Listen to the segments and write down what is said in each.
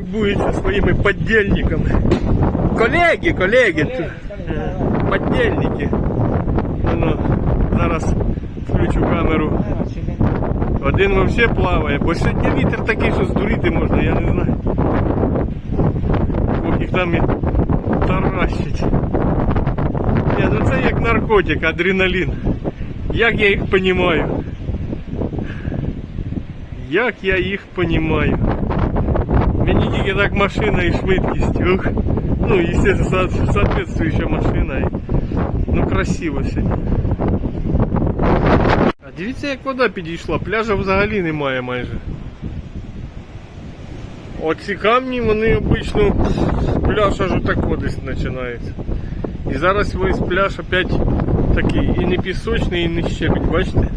Любується своїми подельниками. Колеги, колеги, тут, е, подельники. Ну, зараз включу камеру. Один вообще плаває, бо сьогодні вітер такий, що здуріти можна, я не знаю. Ох, їх там і таращить. Ні, ну це як наркотик, адреналін. Як я їх понімаю? Як я їх понімаю? Мені тільки так машина і швидкість. Ух. Ну, естественно, соответствующая машина. Ну, красиво сьогодні. А дивіться, як вода підійшла, пляжа взагалі немає майже. Оці камні, вони обично пляж аж отако десь починається. І зараз весь пляж опять такий і не пісочний, і не щебень, бачите?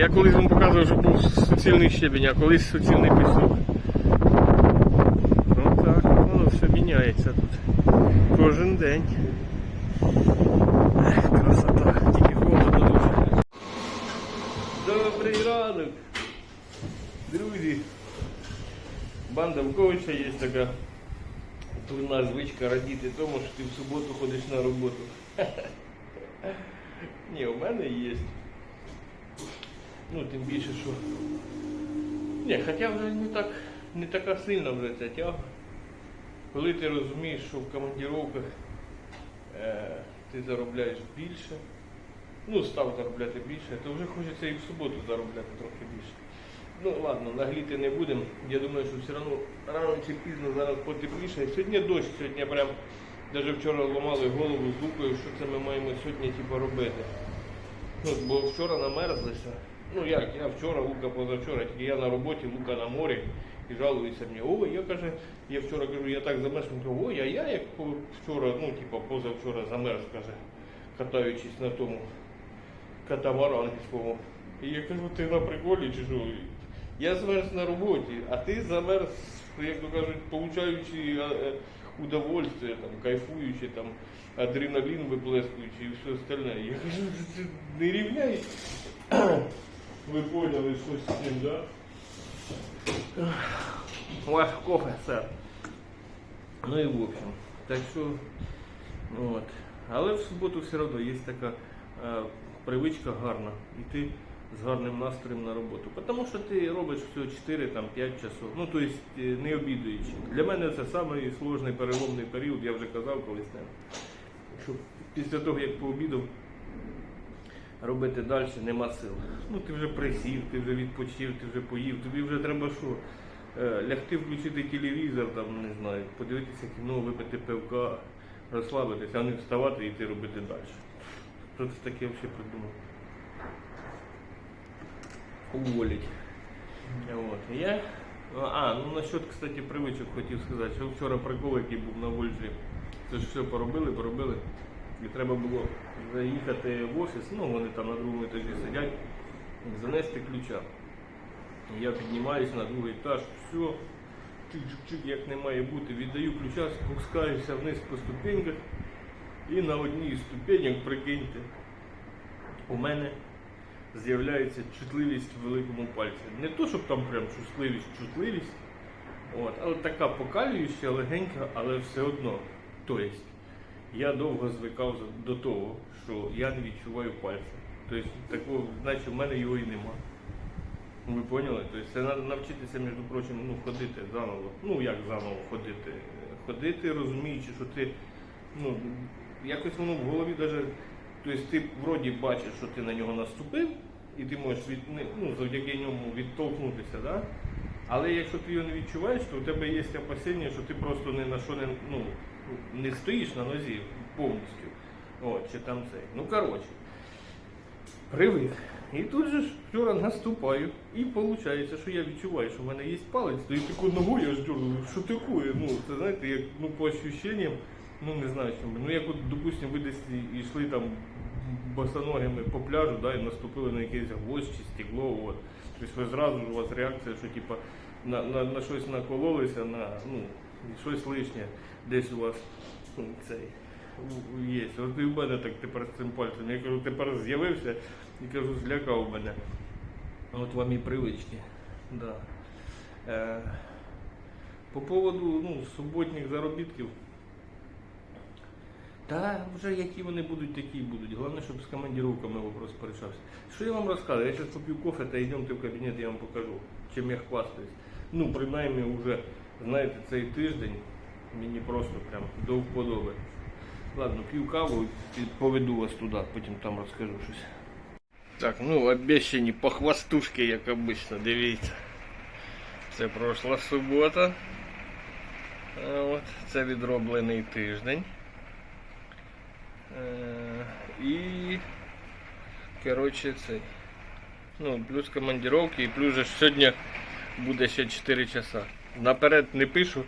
Я колись вам показував, що був суцільний щебень, а колись суцільний пісок. Ну так, воно все міняється тут. Кожен день. Красота, тільки холодно дуже. Добрий ранок, друзі. Банда Вковича є така дурна звичка радіти тому, що ти в суботу ходиш на роботу. Ні, у мене є. Ну, тим більше, що. Ні, хоча вже не так не така сильна вже ця тяга. Коли ти розумієш, що в командировках е, ти заробляєш більше, ну став заробляти більше, то вже хочеться і в суботу заробляти трохи більше. Ну ладно, нагліти не будемо. Я думаю, що все одно рано чи пізно зараз потепліше. Сьогодні дощ, сьогодні прям навіть вчора ламали голову з лукою, що це ми маємо сьогодні типу, робити. Ну, бо вчора намерзлися. Ну як, я вчора, Лука позавчора, тільки я на роботі, Лука на морі і жалується мені. Ой, я каже, я вчора кажу, я так замерз, він каже, ой, а я як вчора, ну типу позавчора замерз, каже, катаючись на тому катамаранському. І я кажу, ти на приколі чи що? Я замерз на роботі, а ти замерз, як то кажуть, получаючи е, е, удовольствие, там, кайфуючи, там, адреналін виплескуючи і все остальне. Я кажу, це не рівняй. Ви поняли, що з цим, да? Ваш кофе, сер. Ну і в общем. Так що, ну от. Але в суботу все одно є така е, привичка гарна йти з гарним настроєм на роботу. Тому що ти робиш всього 4-5 часов. Ну, тобто не обідуючи. Для мене це самий переломний період, я вже казав колись. Що після того, як пообідав, робити далі нема сил. Ну ти вже присів, ти вже відпочив, ти вже поїв, тобі вже треба що? Е, Лягти, включити телевізор, там, не знаю, подивитися кіно, випити пивка, розслабитися, а не вставати і йти робити далі. Хто це таке взагалі придумав? Уволить. От. Я... А, ну насчет, кстати, привичок хотів сказати, що вчора прикол, який був на Вольжі. Це ж все поробили, поробили. І треба було заїхати в офіс, ну вони там на другому етажі сидять, занести ключа. Я піднімаюся на другий етаж, все, чик-чик-чик, як не має бути, віддаю ключа, спускаюся вниз по ступеньках. І на одній з ступеньок, прикиньте, у мене з'являється чутливість в великому пальці. Не то, щоб там прям чутливість, чутливість, от, але така покалююча, легенька, але все одно. Тобто, я довго звикав до того, що я не відчуваю пальця. Тобто, такого, наче в мене його і нема. Ви поняли? Тобто це треба навчитися, між прочим, ну, ходити заново. Ну як заново ходити? Ходити, розуміючи, що ти, ну, якось воно в голові даже, тобто ти вроді бачиш, що ти на нього наступив, і ти можеш від, ну, завдяки ньому відтолкнутися, да? Але якщо ти його не відчуваєш, то у тебе є опасіння, що ти просто ні на що не, ну, не стоїш на нозі повністю. От, чи там цей. Ну, коротше. Привик. І тут же ж вчора наступаю. І виходить, що я відчуваю, що в мене є палець, то і таку ногою я ж дергаю, що таке? Ну, це знаєте, як ну, по ощущениям, ну не знаю чому. Ну як от, допустим, ви десь йшли там босоногими по пляжу, да, і наступили на якийсь гвоздь чи стекло, от. Тобто ви зразу ж у вас реакція, що типа на, на, на щось накололися, на ну, щось лишнє десь у вас ну, цей є. От і в мене так тепер з цим пальцем. Я кажу, тепер з'явився і кажу, злякав мене. От вам і привички. Да. Е, По поводу ну, суботніх заробітків. Та вже які вони будуть, такі будуть. Головне, щоб з командировками вопрос порішався. Що я вам розказую? Я зараз поп'ю кофе та йдемте в кабінет, я вам покажу, чим я хвастаюсь. Ну, принаймні, вже, знаєте, цей тиждень мені просто прям до вподоби. Ладно, п'ю каву і поведу вас туди, потім там розкажу щось. Так, ну обіцяні похвастушки, як обично, дивіться. Це пройшла субота. От, це відроблений тиждень. Е, І коротше цей. Ну, плюс командировки і плюс же сьогодні буде ще 4 часа. Наперед не пишу,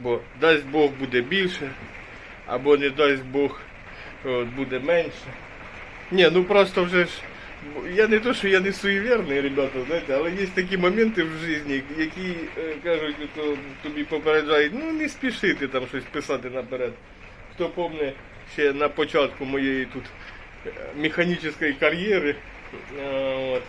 бо дасть Бог буде більше, або не дасть Бог от, буде менше. Ні, ну просто вже ж. Я не то, що я не суєвірний, ребята, знаєте, але є такі моменти в житті, які е, кажуть, то тобі попереджають, ну не спішити там щось писати наперед. Хто помне ще на початку моєї тут е, механічної кар'єри, е,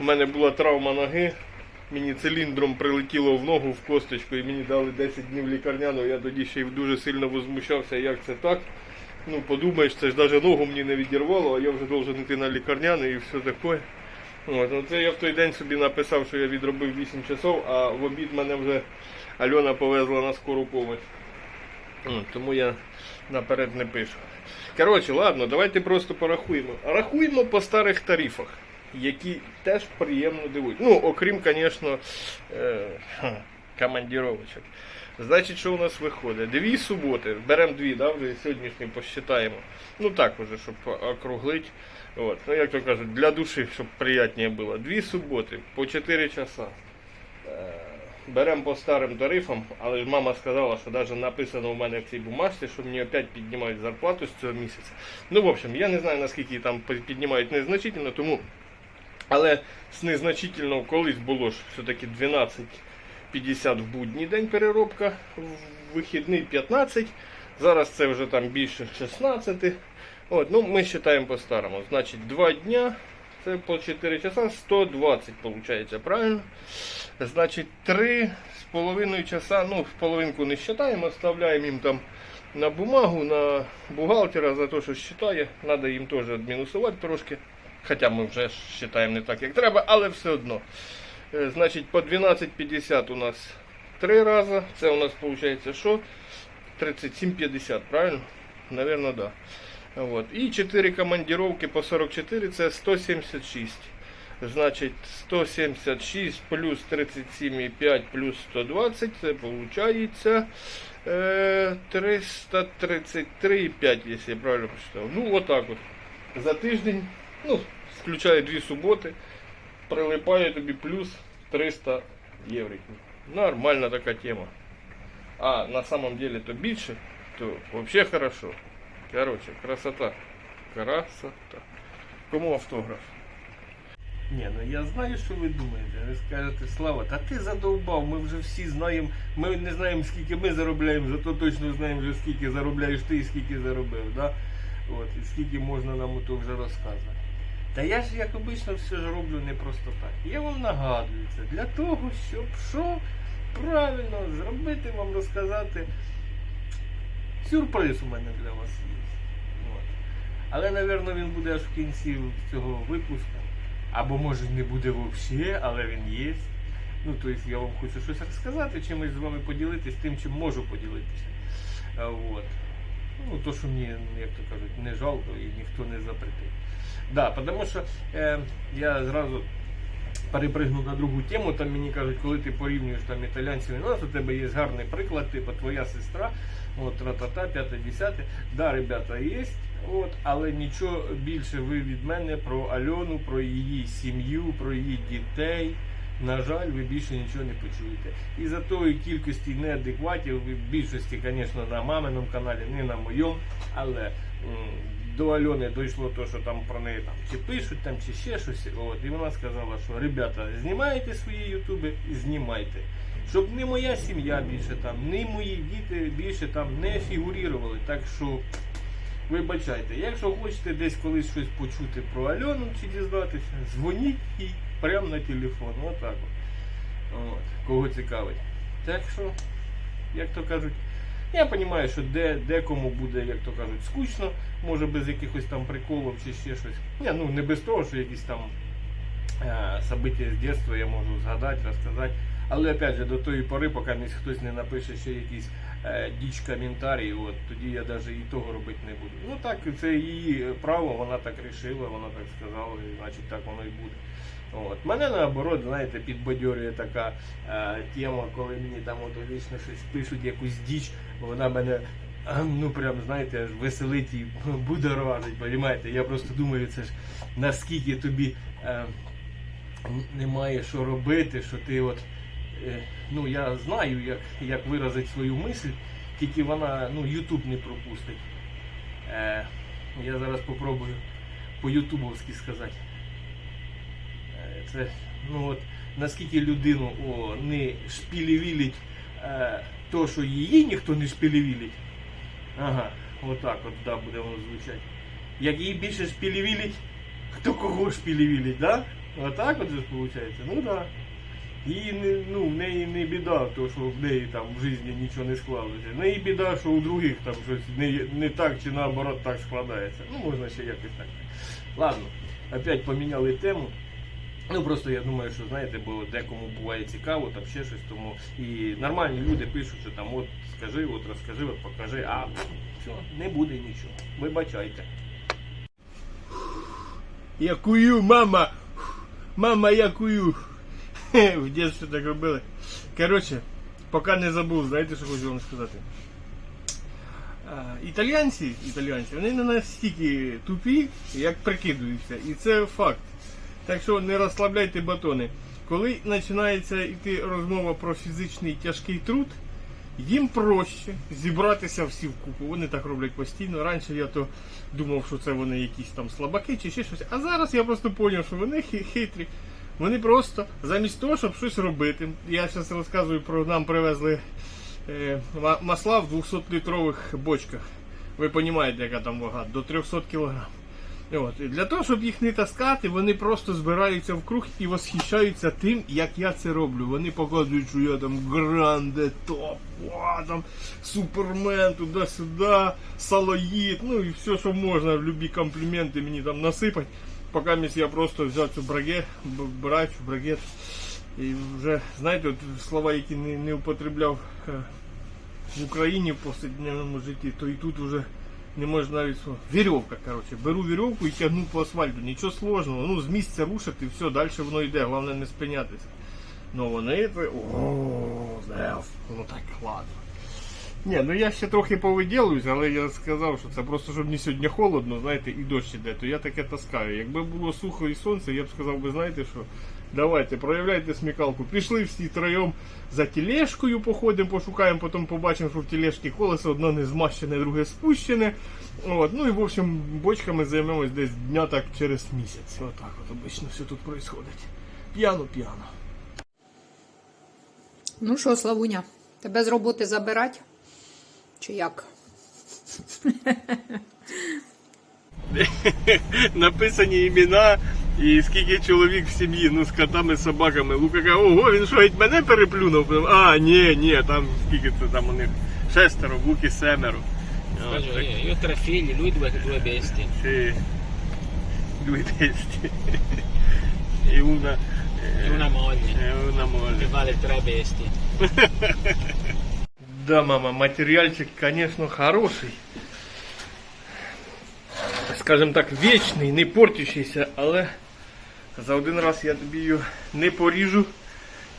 у мене була травма ноги, мені циліндром прилетіло в ногу в косточку і мені дали 10 днів лікарняного, я тоді ще й дуже сильно возмущався, як це так. Ну, подумаєш, це ж навіть ногу мені не відірвало, а я вже должен йти на лікарняний і все таке. От, ну це я в той день собі написав, що я відробив 8 часов, а в обід мене вже Альона повезла на скору помощь. От, тому я наперед не пишу. Коротше, ладно, давайте просто порахуємо. Рахуємо по старих тарифах, які теж приємно дивують. Ну, окрім, звісно, е, командіровочок. Значить, що у нас виходить? Дві суботи, беремо дві, да, вже сьогоднішні посчитаємо. Ну так уже, щоб округлити. От. Ну, як то кажуть, для душі, щоб приємніше було. Дві суботи по 4 часа. Беремо по старим тарифам, але ж мама сказала, що навіть написано у мене в цій бумажці, що мені опять піднімають зарплату з цього місяця. Ну, в общем, я не знаю, наскільки там піднімають незначительно, тому. Але з незначительного колись було ж все-таки 12,50 в будній день переробка, в вихідний 15. Зараз це вже там більше 16. От, ну, ми вважаємо по-старому. Значить, 2 дня, це по 4 часа, 120 виходить, правильно? Значить, 3 з половиною часа, ну, в половинку не вважаємо, оставляємо їм там на бумагу, на бухгалтера за те, що вважає. Треба їм теж адмінусувати трошки. Хоча ми вже вважаємо не так, як треба, але все одно. Е, Значить, по 12,50 у нас 3 рази. Це у нас виходить що? 37,50, правильно? Наверное, да. Вот. І 4 командировки по 44 це 176. Значить, 176 плюс 37,5 плюс 120, це виходить е, 333,5, якщо я правильно прочитав. Ну, отак от. За тиждень, ну, включає дві суботи, прилипає тобі плюс 300 євро. Нормальна така тема. А на самом деле то більше, то вообще хорошо. Короче, красота. Красота. Кому автограф? Ні, ну я знаю, що ви думаєте. Ви скажете, Слава, та ти задовбав, ми вже всі знаємо, ми не знаємо, скільки ми заробляємо, зато точно знаємо, вже скільки заробляєш ти і скільки заробив. Да? От, і скільки можна нам то вже розказувати. Та я ж, як обично, все ж роблю не просто так. Я вам нагадую це для того, щоб що правильно зробити вам розказати. Сюрприз у мене для вас є. От. Але, напевно, він буде аж в кінці цього випуску. Або може не буде взагалі, але він є. Ну, тобто я вам хочу щось розказати, чимось з вами поділитись, тим, чим можу поділитися. А, От. Ну, то, що мені, як то кажуть, не жалко і ніхто не запретить. Да, тому що е, я зразу перепригнув на другу тему, там мені кажуть, коли ти порівнюєш там італійців і у тебе є гарний приклад, типу твоя сестра, от тра-та-та, п'яте, десяте. Да, ребята, є, от, але нічого більше ви від мене про Альону, про її сім'ю, про її дітей. На жаль, ви більше нічого не почуєте. І за тої кількості неадекватів, в більшості, звісно, на маминому каналі, не на моєму, але до Альони дійшло те, що там про неї там чи пишуть, там, чи ще щось. От, і вона сказала, що ребята, знімаєте свої ютуби, знімайте. Щоб не моя сім'я більше там, не мої діти більше там не фігурували. Так що вибачайте, якщо хочете десь колись щось почути про Альону чи дізнатися, дзвоніть їй прямо на телефон. Отак от. От. Кого цікавить. Так що як то кажуть. Я розумію, що де, декому буде, як то кажуть, скучно, може без якихось там приколів чи ще щось. Ні, ну не без того, що якісь там е, события з дитинства я можу згадати, розказати. Але опять же, до тої пори, поки хтось не напише ще якийсь е, діч коментарій, от тоді я навіть і того робити не буду. Ну так, це її право, вона так рішила, вона так сказала, і значить так воно і буде. От. Мене наоборот, знаєте, підбадьорює така е, тема, коли мені там от вічно щось пишуть, якусь діч, вона мене. Ну прям знаєте, аж веселить і будоражить, розумієте? Я просто думаю, це ж наскільки тобі е, немає що робити, що ти от. Е, Ну я знаю, як, як виразити свою мисль, тільки вона ну, YouTube не пропустить. Е, я зараз попробую по-ютубовськи сказати. Е, Це, ну от, наскільки людину о, не шпілівілить е, то, що її ніхто не шпілівілить. Ага, отак от да, буде воно звучати. Як її більше шпілівілить, хто кого шпілівілить, да? Отак от же виходить? Ну так. Да. Їй не, ну, в неї не біда, то, що в неї там в житті нічого не склалося. В неї біда, що у других там щось не, не так чи наоборот так складається. Ну, можна ще якось так. Ладно, опять поміняли тему. Ну просто я думаю, що знаєте, бо декому буває цікаво, там ще щось, тому і нормальні люди пишуть, що там от скажи, от розкажи, от покажи, а все, не буде нічого. Вибачайте. Я кую, мама! Мама, я кую! В дитинстві так робили. Коротше, поки не забув, знаєте, що хочу вам сказати. А, Італіянці, італіянці, вони не настільки тупі, як прикидуються. І це факт. Так що не розслабляйте батони. Коли починається йти розмова про фізичний тяжкий труд, їм проще зібратися всі вкупу. Вони так роблять постійно. Раніше я то думав, що це вони якісь там слабаки чи ще щось. А зараз я просто зрозумів, що вони хи- хитрі. Вони просто замість того, щоб щось робити. Я зараз розказую про нам привезли е, масла в 200-літрових бочках. Ви розумієте, яка там вага, до 300 кг. От. І для того, щоб їх не таскати, вони просто збираються в круг і восхищаються тим, як я це роблю. Вони показують, що я там гранде, топ, о, там супермен, туди-сюди, салоїд, ну і все, що можна, любі компліменти мені там насипать. Місь я просто взяв цю брагет, б- брачу, брагет. І вже, знаєте, от слова, які не, не употребляв е, в Україні в повсякденному житті, то і тут вже не можна навіть слово. Вірьовка, коротше. Беру вірьовку і тягну по асфальту. Нічого сложного. Ну, з місця рушити, все, далі воно йде, головне не спинятися. Ну вони то. О, зев. Ну так, ладно. Ні, ну я ще трохи повиділююсь, але я сказав, що це просто щоб не сьогодні холодно, знаєте, і дощ іде, то я таке таскаю. Якби було сухо і сонце, я б сказав, ви знаєте що, давайте, проявляйте смікалку. Пішли всі троєм за тележкою, походимо, пошукаємо, потім побачимо, що в тележці колесо одно не змащене, друге спущене. От, ну і в общем, бочками займемось десь дня так через місяць. Отак от обично все тут відбувається. П'яно-п'яно. Ну що, Славуня, тебе з роботи забирать? Чи як? написані імена і скільки чоловік в сім'ї, ну з котами, собаками. Лука каже, ого, він що, геть мене переплюнув? А, ні, ні, там скільки це там у них шестеро, в Луки семеро. Io, tre figli, lui due, due bestie. Sì, due testi. e una, E una moglie. e una Che vale tre bestie. Да, мама, материальчик, конечно, хороший. Скажем так, вічний, не портящийся, але за один раз я тобі його не поріжу.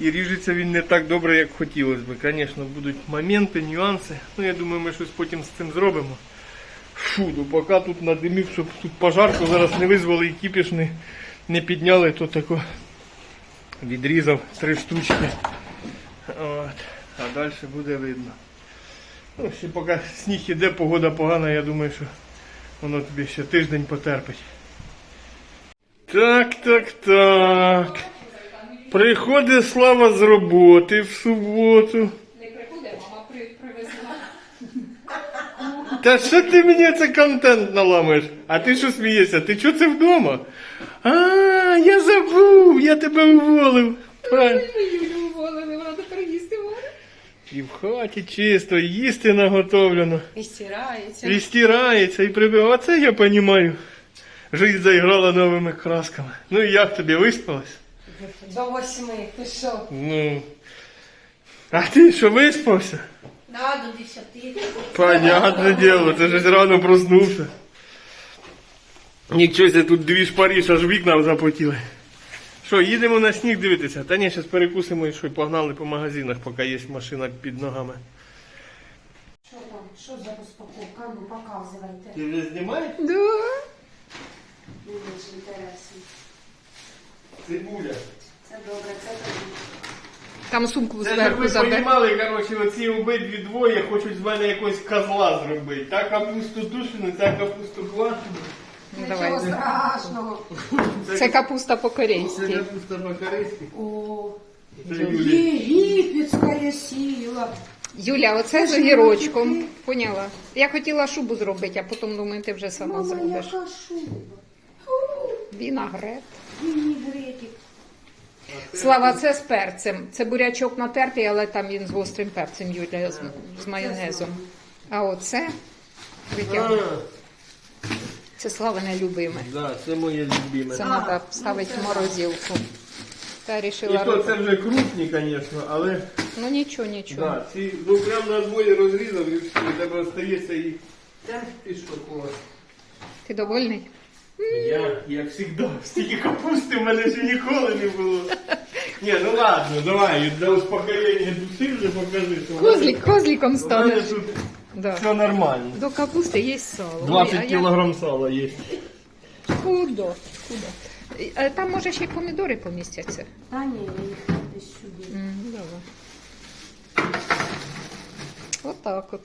І ріжеться він не так добре, як хотілося б. Звісно, будуть моменти, нюанси. Ну, я думаю, ми щось потім з цим зробимо. Фу, ну поки тут надимів, щоб тут пожарку зараз не визвали і кіпіш не, не підняли, то тако відрізав три штучки. От. А далі буде видно. Ну, ще поки сніг іде, погода погана, я думаю, що воно тобі ще тиждень потерпить. Так, так, так. Приходить слава з роботи в суботу. Не приходить, мама привезла. Та що ти мені це контент наламаєш? А ти що смієшся? Ти чого це вдома? А, я забув, я тебе уволив. Правильно. Юлю уволили, вона тепер їсти. І в хаті чисто, і їсти наготовлено. І стирається. І стирається, і прибив. Оце я розумію. Жизнь заіграла новими красками. Ну і як тобі виспалась? До восьми, ти що? Ну. А ти що виспався? Да, до десяти. Понятне діло, ти ж рано проснувся. Нічого себе, тут дві шпарі, аж вікна запотіли. Що, їдемо на сніг дивитися? Та ні, зараз перекусимо і що, погнали по магазинах, поки є машина під ногами. Що там? Що за розпаковка? Ну показувайте. Ти вже знімаєш? Да. Мені ж інтересно. Цибуля. Це добре, це тобі. Там сумку Це щоб зверху ви розуміли, коротше, оці обидві двоє хочуть з мене якогось козла зробити. Та капусту тушену, та капусту квашену. Ну, Нічого давай. страшного. Це капуста Це по-корейськи. капуста по-корейськи. О, Це Юлія. єгипетська сила. Юля, оце з огірочком. Поняла. Я хотіла шубу зробити, а потім думаю, ти вже сама Мама, зробиш. яка шуба. Вінагрет. Вінігретик. Слава, це з перцем. Це бурячок натертий, але там він з гострим перцем, Юля, з, з майонезом. А оце витягну. Це славине любиме. да, це моє любиме. Це треба ставити в морозилку. Та І рішила. то це вже крупні, звісно, але Ну нічого, нічого. да, ці ну прям на двоє розрізав і все, і тебе остається і. Та ти? Ти довольний? Я, як завжди, стільки капусти в мене ще ніколи не було. Ні, ну ладно, давай, для успокоєння душі вже покажи, що в мене- Козлік, козліком у мене станеш. тут Да. все нормально. До капусти є сало. Ой, 20 а я- кілограм сала є. Кудо? Кудо? А Там може ще й помідори помістяться. Та ні, я їх десь сюди. М, Давай. Отак от.